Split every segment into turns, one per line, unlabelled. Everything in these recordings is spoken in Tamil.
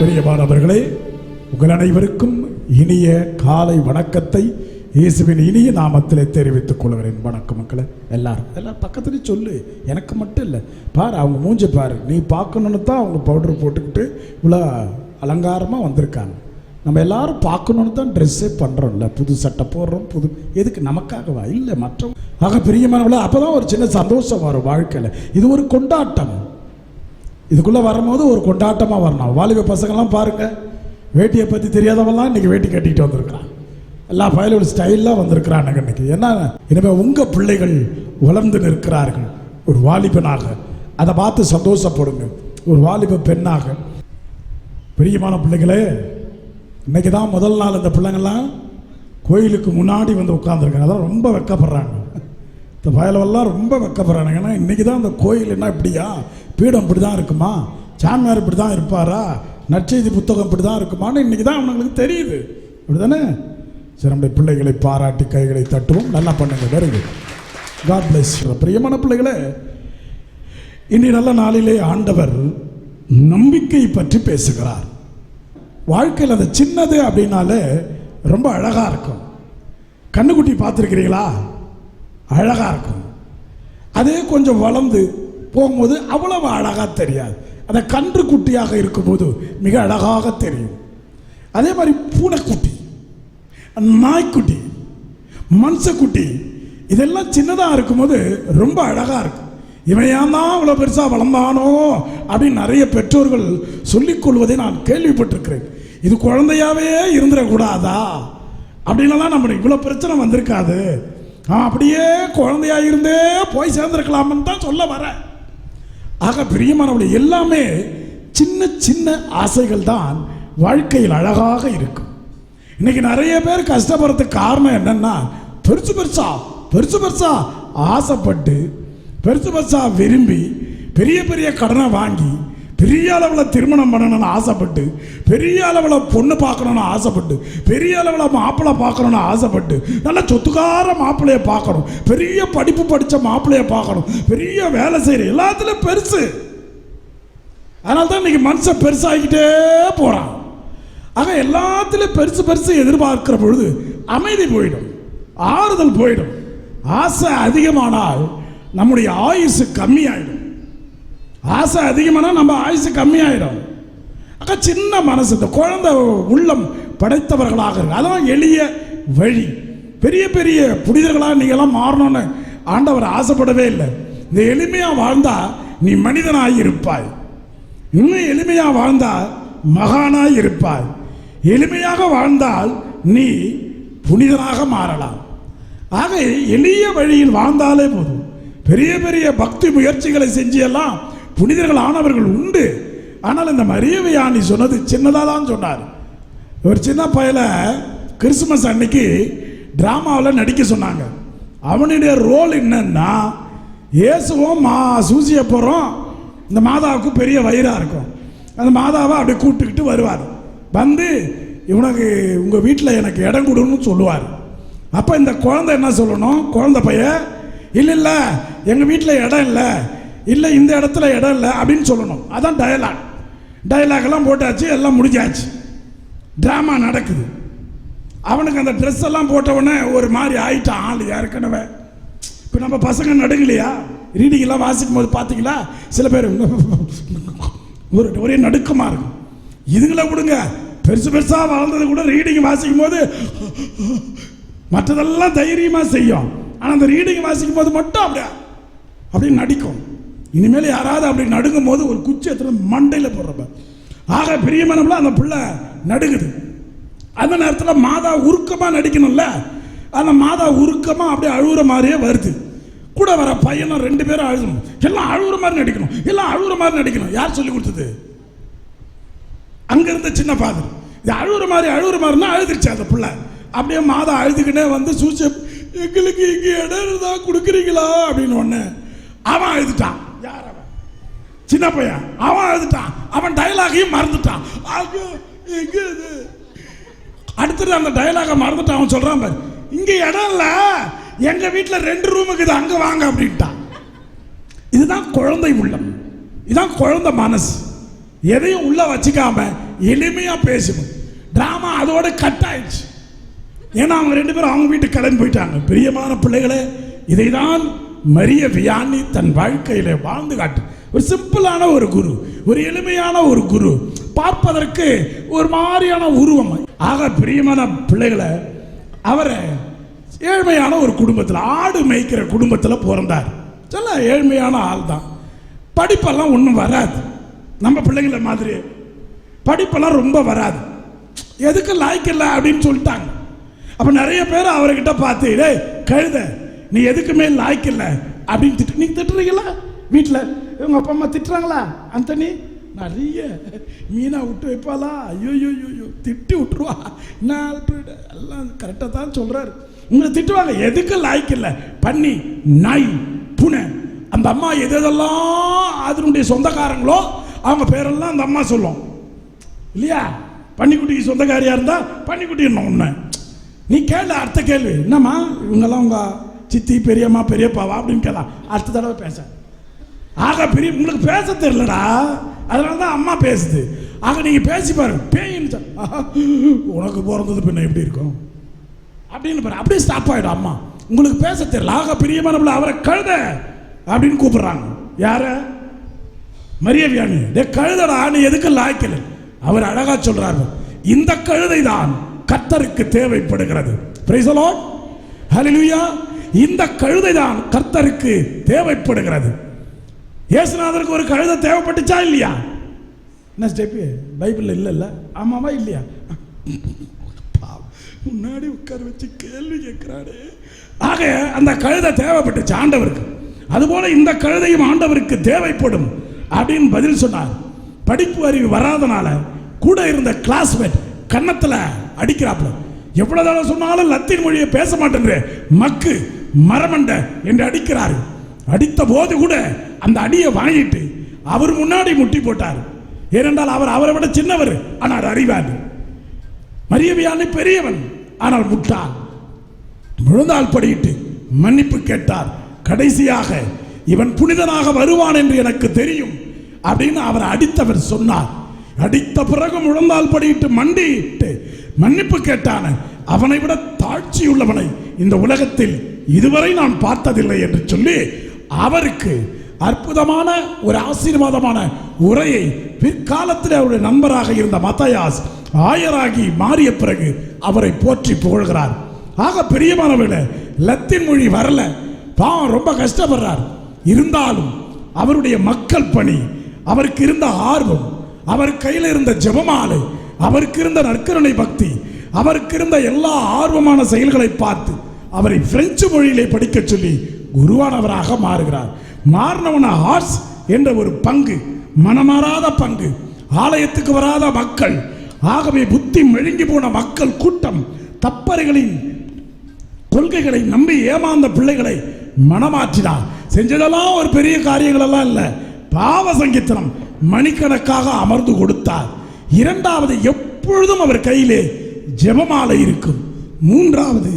பிரியமானவர்களே உங்கள் அனைவருக்கும் இனிய காலை வணக்கத்தை இயேசுவின் இனிய நாமத்திலே தெரிவித்துக் கொள்கிறேன். வணக்கம் மக்களை எல்லாரும். எல்லாம் பக்கத்துலேயும் சொல்லு. எனக்கு மட்டும் இல்லை. பாரு அவங்க மூஞ்சி பாரு. நீ பார்க்கணுன்னு தான் அவங்க பவுடர் போட்டுக்கிட்டு இவ்வளோ அலங்காரமாக வந்திருக்காங்க. நம்ம எல்லாரும் பார்க்கணுன்னு தான் ட்ரெஸ்ஸே பண்ணுறோம்ல புது சட்டை போடுறோம் புது எதுக்கு நமக்காகவா? இல்லை மற்றவங்க. ஆக பிரியமானவள அப்போ தான் ஒரு சின்ன சந்தோஷம் வரும் வாழ்க்கையில். இது ஒரு கொண்டாட்டம். இதுக்குள்ளே வரும்போது ஒரு கொண்டாட்டமாக வரணும். வாலிப பசங்கள்லாம் பாருங்கள் வேட்டியை பற்றி தெரியாதவெல்லாம் இன்றைக்கி வேட்டி கட்டிக்கிட்டு வந்திருக்கிறான். எல்லா பயலும் ஸ்டைலாக வந்திருக்கிறானுங்க இன்னைக்கு என்ன? இனிமேல் உங்கள் பிள்ளைகள் வளர்ந்து நிற்கிறார்கள். ஒரு வாலிபனாக. அதை பார்த்து சந்தோஷப்படுங்க. ஒரு வாலிப பெண்ணாக. பிரியமான பிள்ளைகளே இன்னைக்கு தான் முதல் நாள் இந்த பிள்ளைங்கள்லாம் கோயிலுக்கு முன்னாடி வந்து உட்காந்துருக்காங்க அதெல்லாம் ரொம்ப வெக்கப்படுறாங்க. இந்த பயலவெல்லாம் ரொம்ப வெக்கப்படுறாங்க ஏன்னா இன்றைக்கி தான் அந்த கோயில் என்ன இப்படியா? பீடம் இப்படி தான் இருக்குமா? சாமியார் இப்படி தான் இருப்பாரா? நற்செய்தி புத்தகம் இப்படி தான் இருக்குமான்னு இன்றைக்கி தான் அவங்களுக்கு தெரியுது. அப்படி தானே சரி நம்முடைய பிள்ளைகளை பாராட்டி கைகளை தட்டுவோம். நல்லா பண்ணுங்க. வருது காட் பிளஸ் பிரியமான பிள்ளைகளே இனி நல்ல நாளிலே ஆண்டவர் நம்பிக்கை பற்றி பேசுகிறார். வாழ்க்கையில் அது சின்னது அப்படின்னாலே ரொம்ப அழகாக இருக்கும். கண்ணுக்குட்டி பார்த்துருக்கிறீங்களா? அழகாக இருக்கும். அதே கொஞ்சம் வளர்ந்து போகும்போது அவ்வளவு அழகாக தெரியாது. அந்த கன்று குட்டியாக இருக்கும்போது மிக அழகாக தெரியும். அதே மாதிரி பூனைக்குட்டி நாய்க்குட்டி மனுஷக்குட்டி இதெல்லாம் சின்னதாக இருக்கும்போது ரொம்ப அழகாக இருக்கும். இவன் ஏன் தான் அவ்வளோ பெருசாக வளர்ந்தானோ அப்படின்னு நிறைய பெற்றோர்கள் சொல்லிக்கொள்வதை நான் கேள்விப்பட்டிருக்கிறேன். இது குழந்தையாவே இருந்துடக்கூடாதா அப்படின்லாம் நம்ம இவ்வளோ பிரச்சனை வந்திருக்காது. நான் அப்படியே குழந்தையா இருந்தே போய் சேர்ந்துருக்கலாம்னு தான் சொல்ல வரேன். ஆக பிரியமானவளை எல்லாமே சின்ன சின்ன ஆசைகள் தான் வாழ்க்கையில் அழகாக இருக்கும். இன்னைக்கு நிறைய பேர் கஷ்டப்படுறதுக்கு காரணம் என்னென்னா பெருசு பெருசா பெருசு பெருசா ஆசைப்பட்டு பெருசு பெருசா விரும்பி பெரிய பெரிய கடனை வாங்கி பெரிய அளவில் திருமணம் பண்ணணும்னு ஆசைப்பட்டு பெரிய அளவில் பொண்ணு பார்க்கணும்னு ஆசைப்பட்டு பெரிய அளவில் மாப்பிள்ளை பார்க்கணும்னு ஆசைப்பட்டு நல்ல சொத்துக்கார மாப்பிள்ளையை பார்க்கணும் பெரிய படிப்பு படித்த மாப்பிள்ளையை பார்க்கணும் பெரிய வேலை செய்கிற எல்லாத்துலேயும் பெருசு. அதனால தான் இன்னைக்கு மனுஷன் பெருசாகிக்கிட்டே போகிறான் ஆக எல்லாத்துலேயும் பெருசு பெருசு எதிர்பார்க்கிற பொழுது அமைதி போயிடும் ஆறுதல் போயிடும். ஆசை அதிகமானால் நம்முடைய ஆயுசு கம்மியாயிடும். ஆசை அதிகமானால் நம்ம ஆயுசு கம்மியாயிடும். அக்கா சின்ன மனசு. இந்த குழந்தை உள்ளம் படைத்தவர்களாக அதான் எளிய வழி. பெரிய பெரிய புனிதர்களாக நீங்களாம் மாறணும்னு ஆண்டவர் ஆசைப்படவே இல்லை. இந்த எளிமையாக வாழ்ந்தா நீ மனிதனாக இருப்பாய். இன்னும் எளிமையாக வாழ்ந்தால் மகானாய் இருப்பாய். எளிமையாக வாழ்ந்தால் நீ புனிதனாக மாறலாம். ஆக எளிய வழியில் வாழ்ந்தாலே போதும். பெரிய பெரிய பக்தி முயற்சிகளை செஞ்சு எல்லாம் புனிதர்கள் ஆனவர்கள் உண்டு. ஆனால் இந்த மரியவையானி சொன்னது சின்னதாக தான் சொன்னார். ஒரு சின்ன பயல கிறிஸ்துமஸ் அன்னைக்கு டிராமாவில் நடிக்க சொன்னாங்க. அவனுடைய ரோல் என்னன்னா இயேசுவும் மா சூசிய போகிறோம் இந்த மாதாவுக்கு பெரிய வயிறாக இருக்கும். அந்த மாதாவை அப்படியே கூப்பிட்டுக்கிட்டு வருவார். வந்து இவனுக்கு உங்கள் வீட்டில் எனக்கு இடம் கொடுன்னு சொல்லுவார். அப்போ இந்த குழந்தை என்ன சொல்லணும்? குழந்தை பையன் இல்லை இல்லை எங்கள் வீட்டில் இடம் இல்லை. இல்லை இந்த இடத்துல இடம் இல்லை அப்படின்னு சொல்லணும். அதான் டயலாக் டயலாக் எல்லாம் போட்டாச்சு எல்லாம் முடிஞ்சாச்சு. ட்ராமா நடக்குது. அவனுக்கு அந்த ட்ரெஸ் எல்லாம் போட்டவொடனே ஒரு மாதிரி ஆயிட்டான். ஆள் ஏற்கனவே இப்போ நம்ம பசங்க நடுங்கலையா? ரீடிங் எல்லாம் வாசிக்கும் போது பார்த்தீங்களா சில பேர் ஒரு ஒரே நடுக்கமாக இருக்கும். இதுங்களை விடுங்க. பெருசு பெருசாக வளர்ந்தது கூட ரீடிங் வாசிக்கும் போது மற்றதெல்லாம் தைரியமாக செய்யும். ஆனால் அந்த ரீடிங் வாசிக்கும் போது மட்டும் அப்படியே? அப்படின்னு நடிக்கும். இனிமேல் யாராவது அப்படி நடுங்கும் போது ஒரு குச்சி எடுத்துகிட்டு மண்டையில் போடுறப்ப ஆக பிரியமானவள அந்த பிள்ளை நடுங்குது. அந்த நேரத்தில் மாதா உருக்கமாக நடிக்கணும்ல? அந்த மாதா உருக்கமாக அப்படியே அழுகுற மாதிரியே வருது. கூட வர பையனும் ரெண்டு பேரும் அழுகணும் எல்லாம் அழுகுற மாதிரி நடிக்கணும். எல்லாம் அழுகுற மாதிரி நடிக்கணும். யார் சொல்லி கொடுத்தது? அங்கேருந்த சின்ன ஃபாதர் இது அழுகுற மாதிரி அழுகுற மாதிரினா அழுதுருச்சு அந்த பிள்ளை. அப்படியே மாதா அழுதுகிட்டே வந்து சூச எங்களுக்கு இங்கே இடம் இருந்தால் கொடுக்குறீங்களா? அப்படின்னு ஒன்று அவன் அழுதுட்டான். யார் அவன்? சின்ன பையன். அவன் அழுதுட்டான் அவன் டயலாகையும் மறந்துட்டான். அங்க இது? அடுத்தது அந்த டயலாக மறந்துட்டு அவன் சொல்றான் பாரு. இங்க இடம் இல்ல. எங்க வீட்டில் ரெண்டு ரூமுக்கு இது அங்க வாங்க அப்படின்ட்டான். இதுதான் குழந்தை உள்ளம். இதுதான் குழந்தை மனசு. எதையும் உள்ள வச்சுக்காம எளிமையா பேசணும் டிராமா அதோட கட் ஆயிடுச்சு. ஏன்னா அவங்க ரெண்டு பேரும் அவங்க வீட்டுக்கு கிளம்பி போயிட்டாங்க. பிரியமான பிள்ளைகளே இதைதான் மரிய வியானி தன் வாழ்க்கையில் வாழ்ந்து காட்டு. ஒரு சிம்பிளான ஒரு குரு ஒரு எளிமையான ஒரு குரு பார்ப்பதற்கு ஒரு மாதிரியான உருவம். ஆக பிரியமான பிள்ளைகளை அவரை ஏழ்மையான ஒரு குடும்பத்தில் ஆடு மேய்க்கிற குடும்பத்தில் பிறந்தார். சொல்ல ஏழ்மையான ஆள் தான். படிப்பெல்லாம் ஒன்றும் வராது. நம்ம பிள்ளைங்கள மாதிரி. படிப்பெல்லாம் ரொம்ப வராது. எதுக்கு லாய்க்கில்லை அப்படின்னு சொல்லிட்டாங்க. அப்போ நிறைய பேர் அவர்கிட்ட பார்த்து டேய் கழுத நீ எதுக்குமே லாய்க்கில்லை அப்படின்னு திட்டு நீ திட்டுறீங்களா? வீட்டில் இவங்க அப்பா அம்மா திட்டுறாங்களா? அந்தனி நிறைய மீனா விட்டு வைப்பாளா? ஐயோ ஐயோ ஐயோ, திட்டி விட்டுருவா. நான் எல்லாம் கரெக்டாக தான் சொல்கிறாரு உங்களை திட்டுவாங்க எதுக்கு லாய்க்கு இல்லை? பண்ணி நாய் புனை. அந்த அம்மா எது எதெல்லாம் அதனுடைய சொந்தக்காரங்களோ அவங்க பேரெல்லாம் அந்த அம்மா சொல்லும். இல்லையா? பன்னிக்குட்டிக்கு சொந்தக்காரியாக இருந்தால் பன்னிக்குட்டி என்ன ஒன்று நீ கேளு அடுத்த கேள்வி. என்னம்மா? இவங்கெல்லாம் உங்கள் சித்தி பெரியம்மா பெரியப்பாவா அப்படின்னு கேட்கலாம் அடுத்த தடவை பேச. ஆக பெரிய உங்களுக்கு பேச தெரியலடா. அதனால தான் அம்மா பேசுது. ஆக நீங்கள் பேசி பாருங்க. பேயின்னு உனக்கு பிறந்தது பின்ன எப்படி இருக்கும்? அப்படின்னு பாரு. அப்படியே ஸ்டாப் ஆகிடும் அம்மா. உங்களுக்கு பேச தெரியல. ஆக பிரியமான அவரை கழுத அப்படின்னு கூப்பிடுறாங்க. யார? மரிய வியானி டே கழுதடா நீ எதுக்கு லாய்க்கல அவர் அழகா சொல்றாரு. இந்த கழுதை தான் கத்தருக்கு தேவைப்படுகிறது. பிரைசலோ ஹலிலுயா இந்த கழுதை தான் கர்த்தருக்கு தேவைப்படுகிறது. இயேசுநாதருக்கு ஒரு கழுதை தேவைப்பட்டுச்சா இல்லையா? என்ன ஸ்டெப்பு பைபிள்ல இல்லை இல்லை ஆமாவா இல்லையா முன்னாடி உட்கார வச்சு கேள்வி கேட்கிறாரு ஆக அந்த கழுதை தேவைப்பட்டுச்சு ஆண்டவருக்கு. அதுபோல இந்த கழுதையும் ஆண்டவருக்கு தேவைப்படும் அப்படின்னு பதில் சொன்னார். படிப்பு அறிவு வராதனால கூட இருந்த கிளாஸ்மேட் கன்னத்தில் அடிக்கிறாப்புல. எவ்வளவு தடவை சொன்னாலும் லத்தீன் மொழியை பேச மாட்டேன்ற. மக்கு மரமண்ட என்று அடிக்கிறாரு. அடித்த போது கூட அந்த அடியை வாங்கிட்டு அவர் முன்னாடி முட்டி போட்டார். ஏனென்றால் அவர் அவரை விட சின்னவர் ஆனால் அறிவார் மரியவியானை பெரியவன் ஆனால் முட்டாள். முழுந்தால் படியிட்டு மன்னிப்பு கேட்டார். கடைசியாக இவன் புனிதனாக வருவான் என்று எனக்கு தெரியும் அப்படின்னு அவர் அடித்தவர் சொன்னார். அடித்த பிறகு முழந்தால் படியிட்டு மண்டிட்டு மன்னிப்பு கேட்டான. அவனை விட தாழ்ச்சியுள்ளவனை இந்த உலகத்தில் இதுவரை நான் பார்த்ததில்லை என்று சொல்லி அவருக்கு அற்புதமான ஒரு ஆசீர்வாதமான உரையை பிற்காலத்தில் அவருடைய நண்பராக இருந்த மத்தயாஸ் ஆயராகி மாறிய பிறகு அவரை போற்றி புகழ்கிறார். ஆக பெரியமானவர்கள லத்தீன் மொழி வரல. பாவம் ரொம்ப கஷ்டப்படுறார். இருந்தாலும் அவருடைய மக்கள் பணி அவருக்கு இருந்த ஆர்வம் அவர் கையில் இருந்த ஜெபமாலை அவருக்கு இருந்த நற்கருணை பக்தி அவருக்கு இருந்த எல்லா ஆர்வமான செயல்களை பார்த்து அவரை பிரெஞ்சு மொழியிலே படிக்கச் சொல்லி குருவானவராக மாறுகிறார். மாறினவன ஆர்ஸ் என்ற ஒரு பங்கு மனமாறாத பங்கு ஆலயத்துக்கு வராத மக்கள் ஆகவே புத்தி மெழுங்கி போன மக்கள் கூட்டம் தப்பறைகளின் கொள்கைகளை நம்பி ஏமாந்த பிள்ளைகளை மனமாற்றினார் செஞ்சதெல்லாம் ஒரு பெரிய காரியங்கள் எல்லாம் இல்லை. பாவ சங்கீத்தனம் மணிக்கணக்காக அமர்ந்து கொடுத்தார். இரண்டாவது எப்பொழுதும் அவர் கையிலே ஜெபமாலை இருக்கும். மூன்றாவது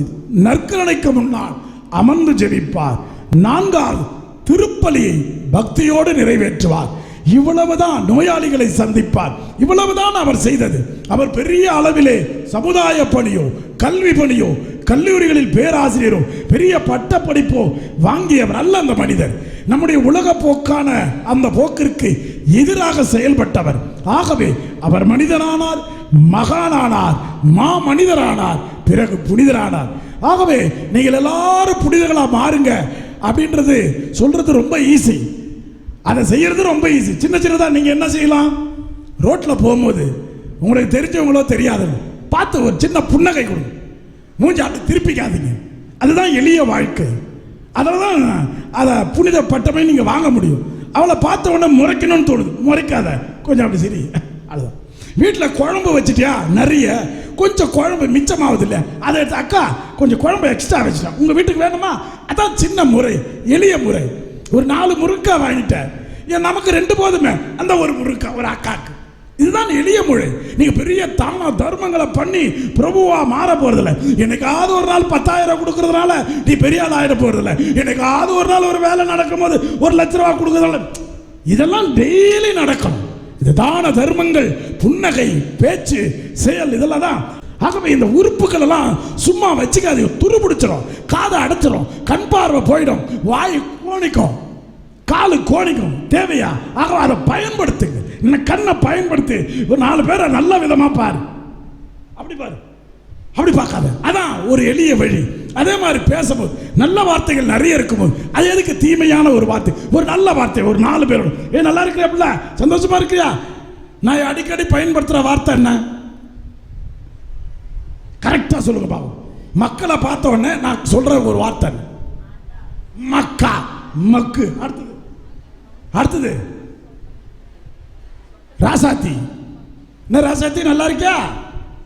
நற்கரணைக்கு முன்னால் அமர்ந்து ஜெபிப்பார். நான்காவது திருப்பலியை பக்தியோடு நிறைவேற்றுவார். இவ்வளவுதான் நோயாளிகளை சந்திப்பார். இவ்வளவுதான் அவர் செய்தது. அவர் பெரிய அளவிலே சமுதாய பணியோ கல்வி பணியோ கல்லூரிகளில் பேராசிரியரோ பெரிய பட்ட படிப்போ வாங்கியவர் அல்ல அந்த மனிதர். நம்முடைய உலக போக்கான அந்த போக்கிற்கு எதிராக செயல்பட்டவர். ஆகவே அவர் மனிதனானார் மகானானார் மா மனிதரானார் பிறகு புனிதரானார். ஆகவே நீங்கள் எல்லாரும் புனிதர்களாக மாறுங்க அப்படின்றது சொல்றது ரொம்ப ஈஸி அதை செய்யறது ரொம்ப ஈஸி சின்ன சின்னதாக நீங்க என்ன செய்யலாம்? ரோட்டில் போகும்போது உங்களுக்கு தெரிஞ்சவங்களோ தெரியாதவங்க பார்த்து ஒரு சின்ன புன்னகை கொடுங்க மூஞ்சி அப்படி திருப்பிக்காதீங்க. அதுதான் எளிய வாழ்க்கை. அதில் தான் அதை புனித பட்டமே நீங்கள் வாங்க முடியும். அவளை பார்த்த உடனே முறைக்கணும்னு தோணுது. முறைக்காத. கொஞ்சம் அப்படி சரி. அதுதான் வீட்டில் குழம்பு வச்சிட்டியா? நிறைய. கொஞ்சம் குழம்பு மிச்சமாவது இல்லை அதை எடுத்து அக்கா கொஞ்சம் குழம்பு எக்ஸ்ட்ரா வச்சுட்டேன் உங்கள் வீட்டுக்கு வேணுமா? அதான் சின்ன முறை எளிய முறை. ஒரு நாலு முறுக்கா வாங்கிட்டேன் ஏன் நமக்கு ரெண்டு போதுமே. அந்த ஒரு முறுக்கா ஒரு அக்காக்கு. இதுதான் எளிய மொழி நீங்கள் பெரிய தாம தர்மங்களை பண்ணி பிரபுவாக மாற போகிறதில்ல என்னைக்காவது ஒரு நாள் பத்தாயிரம் கொடுக்கறதுனால நீ பெரிய ஆள் ஆயிட போறதில்ல. என்னைக்காவது ஒரு நாள் ஒரு வேலை நடக்கும்போது ஒரு லட்ச ரூபா கொடுக்கறதுனால. இதெல்லாம் டெய்லி நடக்கணும். இது தான தர்மங்கள் புன்னகை பேச்சு செயல் இதெல்லாம் தான் ஆகவே இந்த உறுப்புகள் எல்லாம் சும்மா வச்சுக்காது துரு பிடிச்சிடும் காதை அடைச்சிரும் கண் பார்வை போயிடும் வாய் கோணிக்கும் காலு கோணிக்கும். தேவையா? ஆகவே அதை பயன்படுத்துங்க. இந்த கண்ணை பயன்படுத்தி ஒரு நாலு பேரை நல்ல விதமாக பாரு. அப்படி பாரு. அப்படி பார்க்காத. அதான் ஒரு எளிய வழி. அதே மாதிரி பேசும்போது நல்ல வார்த்தைகள் நிறைய இருக்கும்போது அது எதுக்கு தீமையான ஒரு வார்த்தை? ஒரு நல்ல வார்த்தை ஒரு நாலு பேரோட. ஏ நல்லா இருக்கிறியா சந்தோஷமா இருக்கிறியா? நான் அடிக்கடி பயன்படுத்துகிற வார்த்தை என்ன? கரெக்டாக சொல்லுங்க பாவம் மக்களை பார்த்த உடனே நான் சொல்ற ஒரு வார்த்தை மக்கா. மக்கு. அடுத்தது. அடுத்தது. ராசாத்தி. என்ன ராசாத்தி நல்லா இருக்கியா?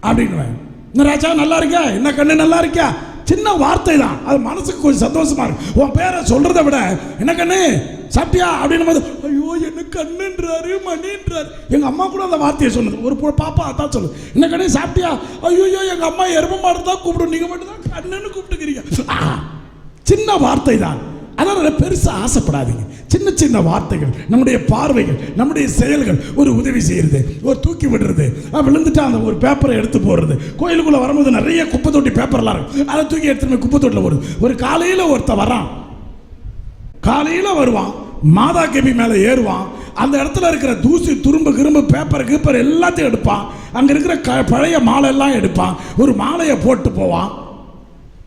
அப்படின்னுவேன். ராஜா நல்லா இருக்கியா? என்ன கண்ணு நல்லா இருக்கியா? சின்ன வார்த்தை தான் அது மனசுக்கு கொஞ்சம் சந்தோஷமா இருக்கும் உன் பேரை சொல்றதை விட என்ன கண்ணு? சாப்பிட்டியா அப்படின்னும் போது ஐயோ என்ன கண்ணுன்றாரு மணின்றாரு எங்க அம்மா கூட அந்த வார்த்தையை சொன்னது. ஒரு பாப்பா அதான் சொல்லு. என்ன கண்ணு சாப்பிட்டியா? ஐயோ எங்க அம்மா எரும மாடு தான் கூப்பிடும். நீங்க மட்டும் தான் கண்ணுன்னு கூப்பிட்டுக்கிறீங்க. சின்ன வார்த்தை தான் அதனால் பெருசாக ஆசைப்படாதீங்க. சின்ன சின்ன வார்த்தைகள் நம்முடைய பார்வைகள் நம்முடைய செயல்கள் ஒரு உதவி செய்கிறது ஒரு தூக்கி விடுறது. விழுந்துட்டா அந்த ஒரு பேப்பரை எடுத்து போடுறது. கோயிலுக்குள்ளே வரும்போது நிறைய குப்பை தொட்டி பேப்பர்லாம் இருக்கும் அதை தூக்கி எடுத்துட்டு குப்பை தொட்டில் போடுது ஒரு காலையில் ஒருத்தன் வரான். காலையில் வருவான். மாதா கபி மேலே ஏறுவான். அந்த இடத்துல இருக்கிற தூசி துரும்பு கிரும்பு பேப்பர் கீப்பர் எல்லாத்தையும் எடுப்பான். அங்கே இருக்கிற க பழைய மாலை எல்லாம் எடுப்பான். ஒரு மாலையை போட்டு போவான்.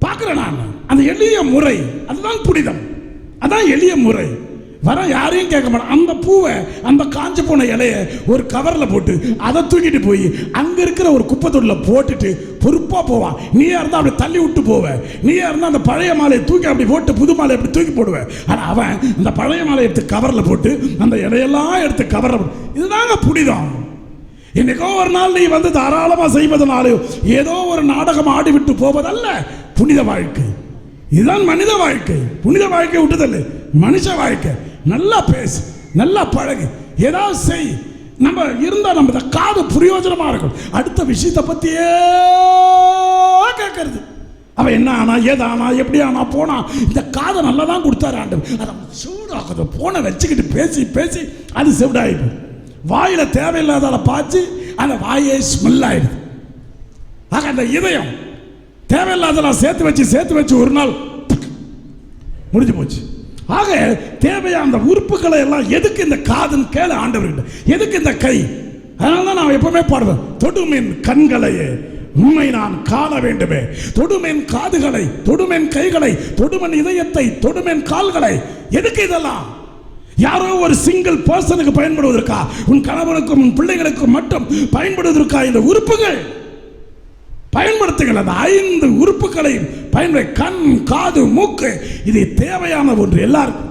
பார்க்குறேன் நான் அந்த எளிய முறை. அதுதான் புனிதம். அதான் எளிய முறை. வர யாரையும் கேட்க மாட்டான். அந்த பூவை அந்த காஞ்சு போன இலைய ஒரு கவரில் போட்டு அதை தூக்கிட்டு போய் அங்கே இருக்கிற ஒரு குப்பை தொட்டில் போட்டுட்டு பொறுப்பாக போவான் நீயா இருந்தால் அப்படி தள்ளி விட்டு போவ. நீயா இருந்தால் அந்த பழைய மாலையை தூக்கி அப்படி போட்டு புது மாலையை அப்படி தூக்கி போடுவேன் ஆனால் அவன் அந்த பழைய மாலையை எடுத்து கவரில் போட்டு அந்த இலையெல்லாம் எடுத்து கவரில் போட்டு இதுதாங்க புனிதம். என்னைக்கோ ஒரு நாள் நீ வந்து தாராளமாக செய்வதனாலே ஏதோ ஒரு நாடகம் ஆடிவிட்டு போவதல்ல புனித வாழ்க்கை. இதுதான் மனித வாழ்க்கை. புனித வாழ்க்கை விட்டுதல் மனுஷ வாழ்க்கை. நல்லா பேசு. நல்லா பழகு. ஏதாவது செய். நம்ம இருந்தால் நம்ம இந்த காது பிரயோஜனமாக இருக்கும். அடுத்த விஷயத்தை பற்றியே கேட்கறது. அவன் என்ன ஆனா ஏது ஆனா எப்படி ஆனா போனா இந்த காதை நல்லா தான் கொடுத்தாரு ஆண்டு அதை சூடாக்குது. போனை வச்சுக்கிட்டு பேசி பேசி அது செவிடாயிடும் வாயில் தேவையில்லாதால பார்த்து அந்த வாயே ஸ்மெல் ஆயிடுது. ஆக அந்த இதயம் தேவையில்லாதெல்லாம் சேர்த்து வச்சு சேர்த்து வச்சு ஒரு நாள் முடிஞ்சு போச்சு. ஆக தேவையான அந்த உறுப்புகளை எல்லாம் எதுக்கு இந்த காதுன்னு கேள ஆண்டவர்கிட்ட எதுக்கு இந்த கை? அதனால தான் நான் எப்பவுமே பாடுவேன் தொடுமின் கண்களையே உண்மை நான் காண வேண்டுமே. தொடுமென் காதுகளை தொடுமென் கைகளை தொடுமென் இதயத்தை தொடுமென் கால்களை. எதுக்கு இதெல்லாம்? யாரோ ஒரு சிங்கிள் பர்சனுக்கு பயன்படுவதற்கா? உன் கணவனுக்கும் உன் பிள்ளைகளுக்கும் மட்டும் பயன்படுவதற்கா இந்த உறுப்புகள்? பயன்படுத்துங்கள். அந்த ஐந்து உறுப்புகளையும் பயன்படுத்த கண் காது மூக்கு இது தேவையான ஒன்று எல்லாருக்கும்.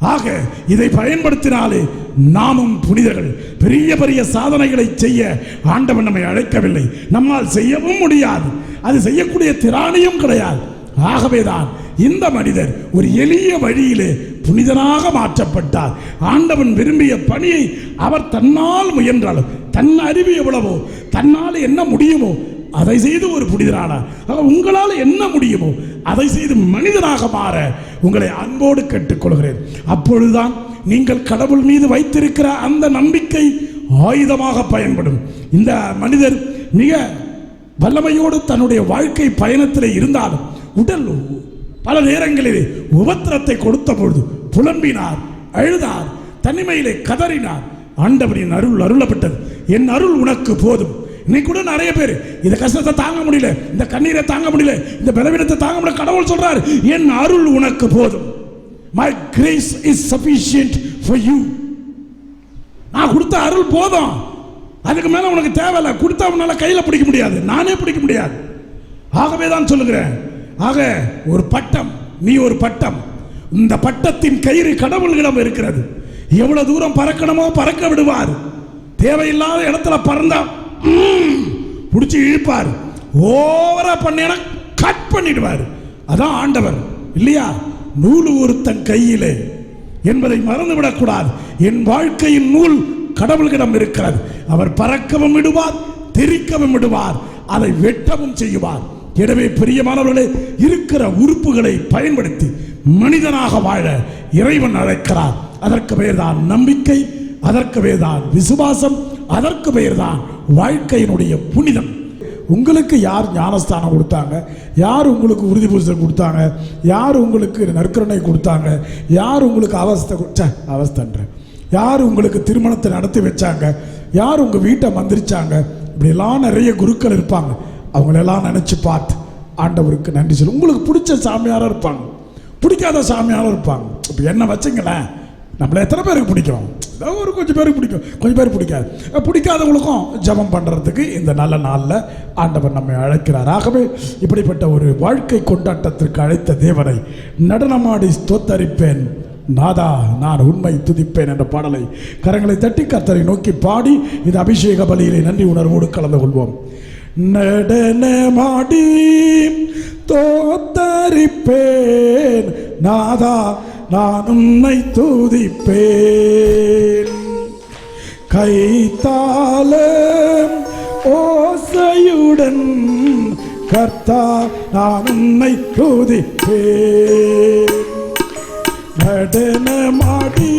ஆக இதை பயன்படுத்தினாலே நாமும் புனிதர்கள். பெரிய பெரிய சாதனைகளை செய்ய ஆண்டவன் நம்மை அழைக்கவில்லை. நம்மால் செய்யவும் முடியாது. அது செய்யக்கூடிய திராணியும் கிடையாது. ஆகவேதான் இந்த மனிதர் ஒரு எளிய வழியிலே புனிதனாக மாற்றப்பட்டார். ஆண்டவன் விரும்பிய பணியை அவர் தன்னால் முயன்றாலும் தன் அறிவு எவ்வளவோ தன்னால் என்ன முடியுமோ அதை செய்து ஒரு புனிதரான. உங்களால் என்ன முடியுமோ அதை செய்து மனிதனாக மாற உங்களை அன்போடு கேட்டுக்கொள்கிறேன். அப்பொழுதுதான் நீங்கள் கடவுள் மீது வைத்திருக்கிற அந்த நம்பிக்கை ஆயுதமாக பயன்படும். இந்த மனிதர் மிக வல்லமையோடு தன்னுடைய வாழ்க்கை பயணத்தில் இருந்தாலும் உடல் பல நேரங்களிலே உபத்திரத்தை கொடுத்த பொழுது புலம்பினார் அழுதார் தனிமையிலே கதறினார். ஆண்டவரின் அருள் அருளப்பட்டது. என் அருள் உனக்கு போதும். இன்னைக்கு கூட நிறைய பேர். இந்த கஷ்டத்தை தாங்க முடியல. இந்த கண்ணீரை தாங்க முடியல. இந்த பலவீனத்தை தாங்க முடியல. கடவுள் சொல்றார் என் அருள் உனக்கு போதும். My grace is sufficient for you நான் கொடுத்த அருள் போதும். அதுக்கு மேல உனக்கு தேவையில்லை. கொடுத்தா உன்னால கையில பிடிக்க முடியாது. நானே பிடிக்க முடியாது. ஆகவே தான் சொல்லுகிறேன். ஆக ஒரு பட்டம். நீ ஒரு பட்டம். இந்த பட்டத்தின் கயிறு கடவுள்களிடம் இருக்கிறது. எவ்வளவு தூரம் பறக்கணுமோ பறக்க விடுவார். தேவையில்லாத இடத்துல பறந்தான் பிடிச்சி இழுப்பார். ஓவரா பண்ணேனா கட் பண்ணிடுவார். அதான் ஆண்டவர். இல்லையா? நூல் ஒருத்தன் கையிலே. என்பதை மறந்துவிடக்கூடாது என் வாழ்க்கையின் நூல் கடவுள்களிடம் இருக்கிறது. அவர் பறக்கவும் விடுவார் தெரிக்கவும் விடுவார் அதை வெட்டவும் செய்வார். எனவே பெரியமானவர்களே இருக்கிற உறுப்புகளை பயன்படுத்தி மனிதனாக வாழ இறைவன் அழைக்கிறார். அதற்கு பெயர்தான் நம்பிக்கை அதற்கு பெயர்தான் விசுவாசம் அதற்கு பெயர் தான் வாழ்க்கையினுடைய புனிதம். உங்களுக்கு யார் ஞானஸ்தானம் கொடுத்தாங்க? யார் உங்களுக்கு உறுதி பூசல் கொடுத்தாங்க? யார் உங்களுக்கு நற்கரணை கொடுத்தாங்க? யார் உங்களுக்கு அவஸ்தை கொடுத்த ச்சே, யார் உங்களுக்கு திருமணத்தை நடத்தி வச்சாங்க? யார் உங்கள் வீட்டை மந்திரிச்சாங்க? இப்படிலாம் நிறைய குருக்கள் இருப்பாங்க. அவங்களெல்லாம் நினச்சி பார்த்து ஆண்டவருக்கு நன்றி சொல்லு. உங்களுக்கு பிடிச்ச சாமியாராக இருப்பாங்க. பிடிக்காத சாமியாரும் இருப்பாங்க. இப்போ என்ன வச்சுங்களேன்? நம்மளை எத்தனை பேருக்கு பிடிக்கும்? ஏதோ ஒரு கொஞ்சம் பேருக்கு பிடிக்கும். கொஞ்சம் பேர் பிடிக்காது. பிடிக்காதவங்களுக்கும் ஜெபம் பண்ணுறதுக்கு இந்த நல்ல நாளில் ஆண்டவர் நம்மை அழைக்கிறார். ஆகவே இப்படிப்பட்ட ஒரு வாழ்க்கை கொண்டாட்டத்திற்கு அழைத்த தேவனை நடனமாடி ஸ்தோத்தரிப்பேன். நாதா நான் உண்மை துதிப்பேன் என்ற பாடலை கரங்களை தட்டி கர்த்தரை நோக்கி பாடி இந்த அபிஷேக பலியிலே நன்றி உணர்வோடு கலந்து கொள்வோம். நடனமாடி தோத்தரிப்பேன் நாதா நான் உன்னை துதிப்பேன். கைத்தால ஓசையுடன் கர்த்தா நான் உன்னை துதிப்பேன். நடனமாடி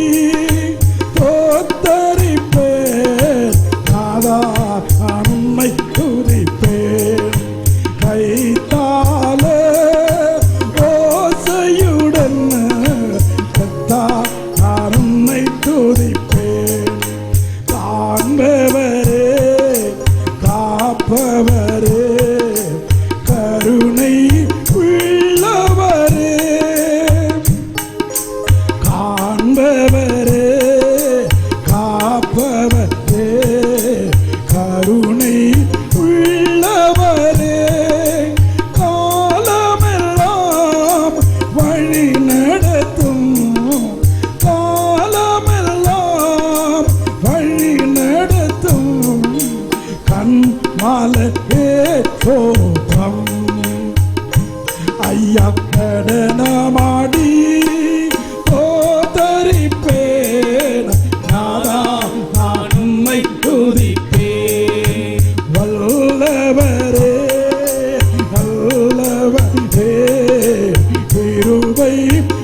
வை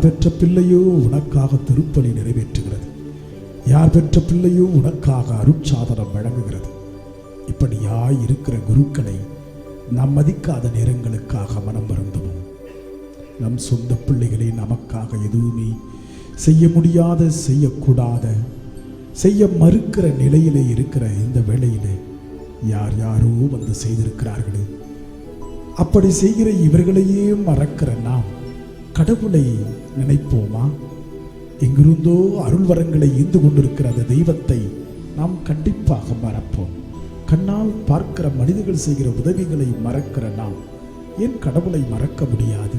யார் பெற்ற பிள்ளையோ உனக்காக திருப்பலி நிறைவேற்றுகிறது. யார் பெற்ற பிள்ளையோ உனக்காக அருட்சாதனம் வழங்குகிறது. இப்படியாய் இருக்கிற குருக்களை நாம் மதிக்காத நேரங்களுக்காக மனம் வருந்துவோம். நம் சொந்த பிள்ளைகளை நமக்காக எதுவுமே செய்ய முடியாத செய்யக்கூடாத செய்ய மறுக்கிற நிலையிலே இருக்கிற இந்த வேளையிலே யார் யாரோ வந்து செய்திருக்கிறார்களே. அப்படி செய்கிற இவர்களையே மறக்கிற நாம் கடவுளை நினைப்போமா? எங்கிருந்தோ அருள் வரங்களை ஈந்து கொண்டிருக்கிற அந்த தெய்வத்தை நாம் கண்டிப்பாக மறப்போம். கண்ணால் பார்க்கிற மனிதர்கள் செய்கிற உதவிகளை மறக்கிற நாம் ஏன் கடவுளை மறக்க முடியாது?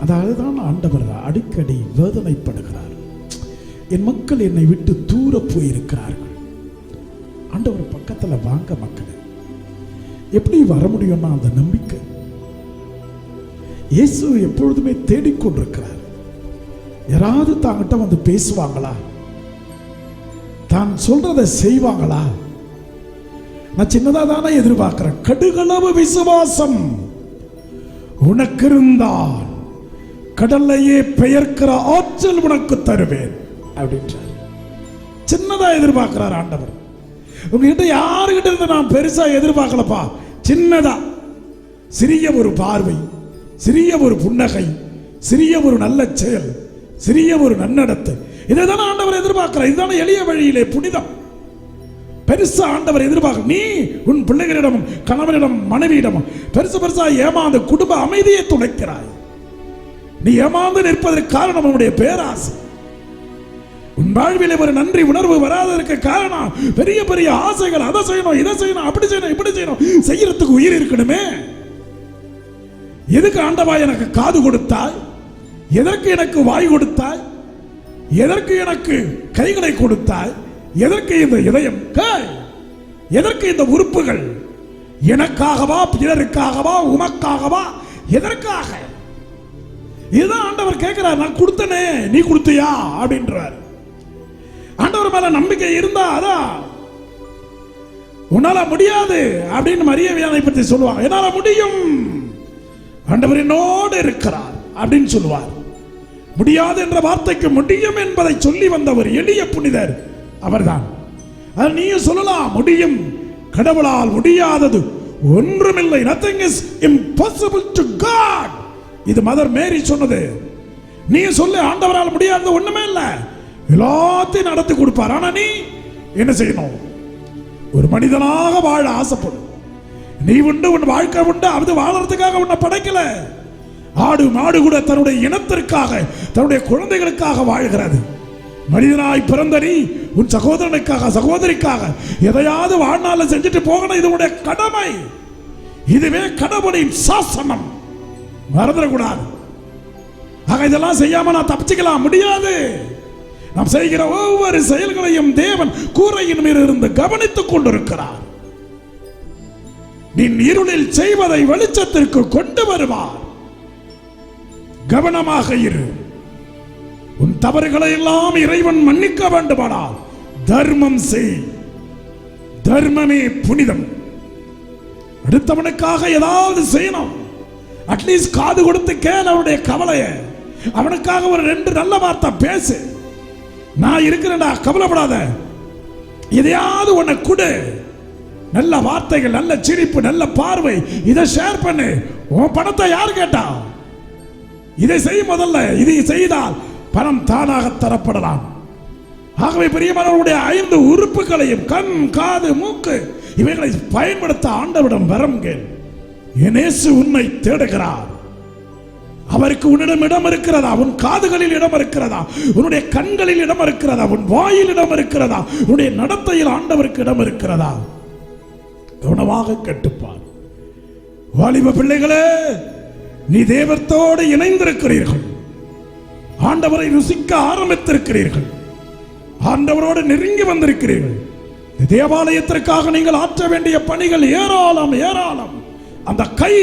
அதாவது தான் ஆண்டவர் அடிக்கடி வேதனைப்படுகிறார். என் மக்கள் என்னை விட்டு தூர போயிருக்கிறார்கள். ஆண்டவர் பக்கத்துல வாங்க மக்களை எப்படி வர முடியும்னா அந்த நம்பிக்கை. இயேசு எப்பொழுதுமே தேடிக்கொண்டிருக்கிறார். யாராவது தாங்கிட்ட வந்து பேசுவாங்களா? தான் சொல்றதை செய்வாங்களா? நான் சின்னதா தானே எதிர்பார்க்கிறேன். கடுகளவு விசுவாசம் உனக்கு இருந்தால் கடல்லையே பெயர்க்கிற ஆற்றல் உனக்கு தருவேன் அப்படின்றார். சின்னதா எதிர்பார்க்கிறார் ஆண்டவர். உங்ககிட்ட யாருகிட்ட இருந்து நான் பெருசா எதிர்பார்க்கலப்பா? சின்னதா. சிறிய ஒரு பார்வை. சிறிய ஒரு புன்னகை சிறிய ஒரு நல்ல செயல் சிறிய ஒரு நன்னடத்தை. இதை தானே ஆண்டவர் எதிர்பார்க்கிறார். இதுதானே எளிய வழியிலே புனிதம். பெருசா ஆண்டவர் எதிர்பார்க்க நீ உன் பிள்ளைகளிடமும் கணவனிடம் மனைவியிடமும் பெருசு பெருசா ஏமாந்து குடும்ப அமைதியை துளைக்கிறாய் நீ ஏமாந்து நிற்பதற்கு காரணம் உன்னுடைய பேராசை. உன் வாழ்விலே ஒரு நன்றி உணர்வு வராததற்கு காரணம் பெரிய பெரிய ஆசைகள் அதை செய்யணும் இதை செய்யணும் அப்படி செய்யணும் இப்படி செய்யணும். செய்யறதுக்கு உயிர் இருக்கணுமே. எதுக்கு ஆண்டவா எனக்கு காது கொடுத்தாய்? எதற்கு எனக்கு வாய் கொடுத்தாய்? எதற்கு எனக்கு கைகளை கொடுத்தாய்? எதற்கு இந்த இதயம்? எதற்கு இந்த உறுப்புகள்? எனக்காகவா பிறருக்காகவா உமக்காகவா? எதற்காக? இதுதான் ஆண்டவர் கேட்கிறார். நான் கொடுத்தனே நீ கொடுத்தியா? அப்படின்றார். ஆண்டவர் மேல நம்பிக்கை இருந்தா அதான் உன்னால முடியாது அப்படின்னு மரியவியானை பற்றி சொல்லுவாங்க. என்னால முடியும்? ஆண்டவர் என்னோடு இருக்கிறார் அப்படின்னு சொல்லுவார். முடியாது என்ற வார்த்தைக்கு முடியும் என்பதை சொல்லி வந்த ஒரு எளிய புனிதர் அவர்தான். அது நீயும் சொல்லலாம் முடியும். கடவுளால் முடியாதது ஒன்றுமில்லை. Nothing is impossible to God இது மதர் மேரி சொன்னது. நீ சொல்லு ஆண்டவரால் முடியாதது ஒண்ணுமே இல்லை. எல்லாத்தையும் நடத்தி கொடுப்பார். ஆனா நீ என்ன செய்யணும்? ஒரு மனிதனாக வாழ ஆசைப்படும். நீ உண்டு உன் வாழ்க்கை உண்டு அது வாழறதுக்காக உன்னை படைக்கல. ஆடு மாடு கூட தன்னுடைய இனத்திற்காக தன்னுடைய குழந்தைகளுக்காக வாழ்கிறது. மனிதனாய் பிறந்த நீ உன் சகோதரனுக்காக சகோதரிக்காக எதையாவது வாழ்நாளில் செஞ்சுட்டு போகணும் இது கடமை. இதுவே கடவுளின் சாசனம். மறந்துடக்கூடாது. ஆக இதெல்லாம் செய்யாம நான் தப்பிச்சுக்கலாம் முடியாது. நாம் செய்கிற ஒவ்வொரு செயல்களையும் தேவன் கூரையின் மீது இருந்து கவனித்துக் கொண்டிருக்கிறார். நின் இருளில் செய்வதை வெளிச்சத்திற்கு கொண்டு வருவார். கவனமாக இரு. உன் தவறுகளை எல்லாம் இறைவன் மன்னிக்க வேண்டுமானால் தர்மம் செய். தர்மமே புனிதம். அடுத்தவனுக்காக ஏதாவது செய்யணும். அட்லீஸ்ட் காது கொடுத்து கேள் அவனுடைய கவலையை. அவனுக்காக ஒரு ரெண்டு நல்ல வார்த்தை பேசு. நான் இருக்கிறேன்டா கவலைப்படாத. எதையாவது உன்னை கொடு. நல்ல வார்த்தைகள் நல்ல சிரிப்பு நல்ல பார்வை. இதை ஷேர் பண்ணு. உன் பணத்தை யார் கேட்டா? இதை செய் முதல்ல. இதை செய்தால் பணம் தானாக தரப்படலாம். ஆகவே பிரியமானவருடைய ஐந்து உறுப்புகளையும் கண் காது மூக்கு இவைகளை பயன்படுத்த ஆண்டவிடம் வரம் கேள். என் உன்னை தேடுகிறார். அவருக்கு உன்னிடம் இடம் இருக்கிறதா? உன் காதுகளில் இடம் இருக்கிறதா? உன்னுடைய கண்களில் இடம் இருக்கிறதா? உன் வாயில் இடம் இருக்கிறதா? உன்னுடைய நடத்தையில் ஆண்டவருக்கு இடம் இருக்கிறதா? கவனமாக கட்டுப்பார் வாலிப பிள்ளைகளே நீ தேவத்தோடு இணைந்திருக்கிறீர்கள். ஆண்டவரை ருசிக்க ஆரம்பித்திருக்கிறீர்கள். ஆண்டவரோடு நெருங்கி வந்திருக்கிறீர்கள். தேவாலயத்திற்காக நீங்கள் ஆற்ற வேண்டிய பணிகள் ஏராளம் ஏராளம். அந்த கை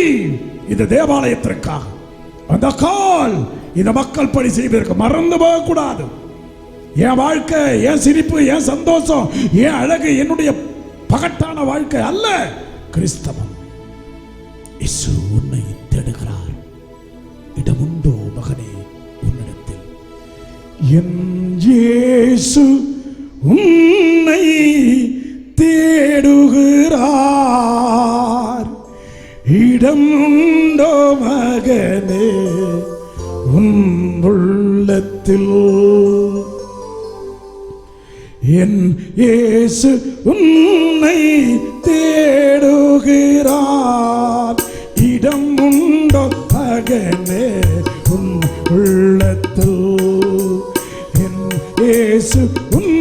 இந்த தேவாலயத்திற்காக. அந்த கால் இந்த மக்கள் பணி செய்வதற்கு மறந்து போகக்கூடாது. என் வாழ்க்கை என் சிரிப்பு என் சந்தோஷம் என் அழகு என்னுடைய பகட்டான வாழ்க்கை அல்ல. கிறிஸ்தவம். இசு உன்னை தேடுகிறார். இடமுண்டோ மகனே உன்னிடத்தில். என் இயேசு உன்னை தேடுகிறார். இடம் உண்டோ மகனே உன் உள்ளத்தில். என் இயேசு உன்னை தேடுகிறார். இடம் உண்டோ மகனே உன் உள்ளத்தில். என் இயேசு உன்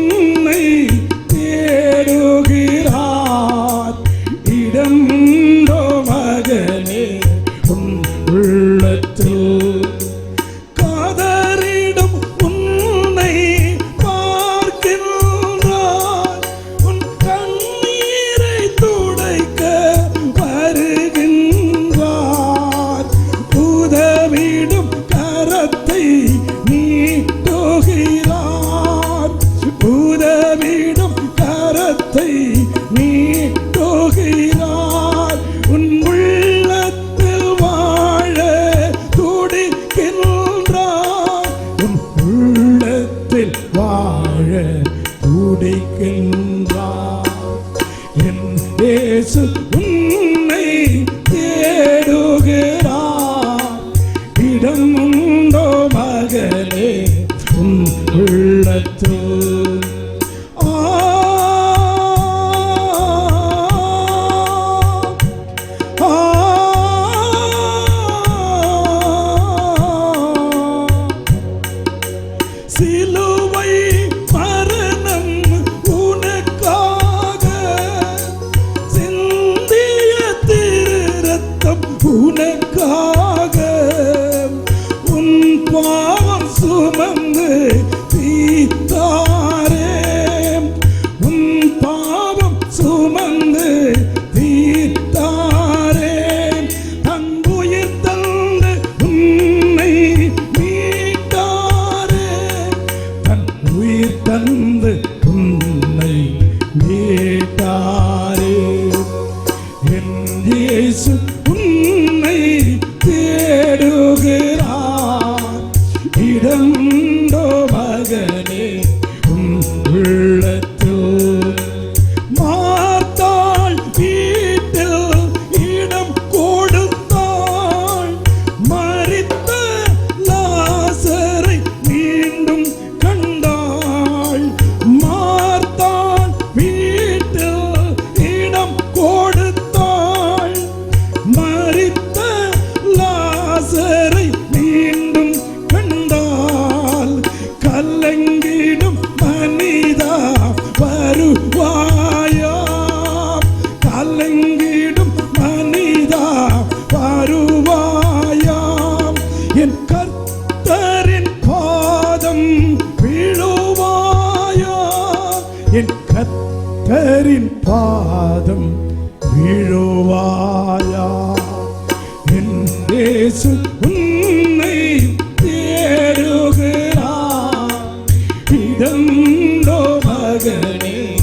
ഇതെന്തോ മകനേ?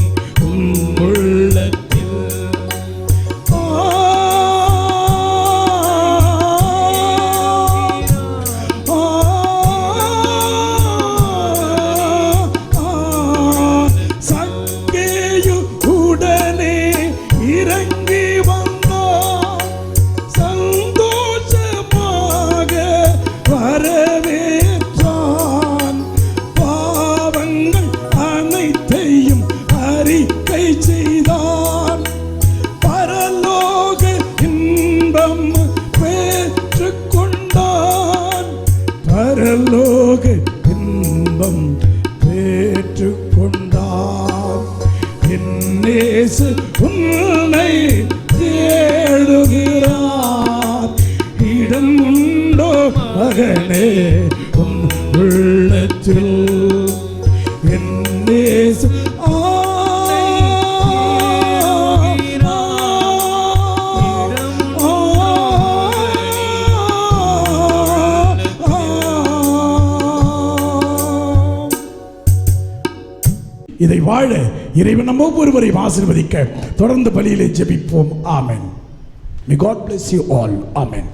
மகனே உன் உள்ளத்தில் இதை வாழ இறைவன் நம்ம ஒவ்வொருவரையும் ஆசிர்வதிக்க தொடர்ந்து பலியிலே ஜெபிப்போம். ஆமென். May God bless you all amen.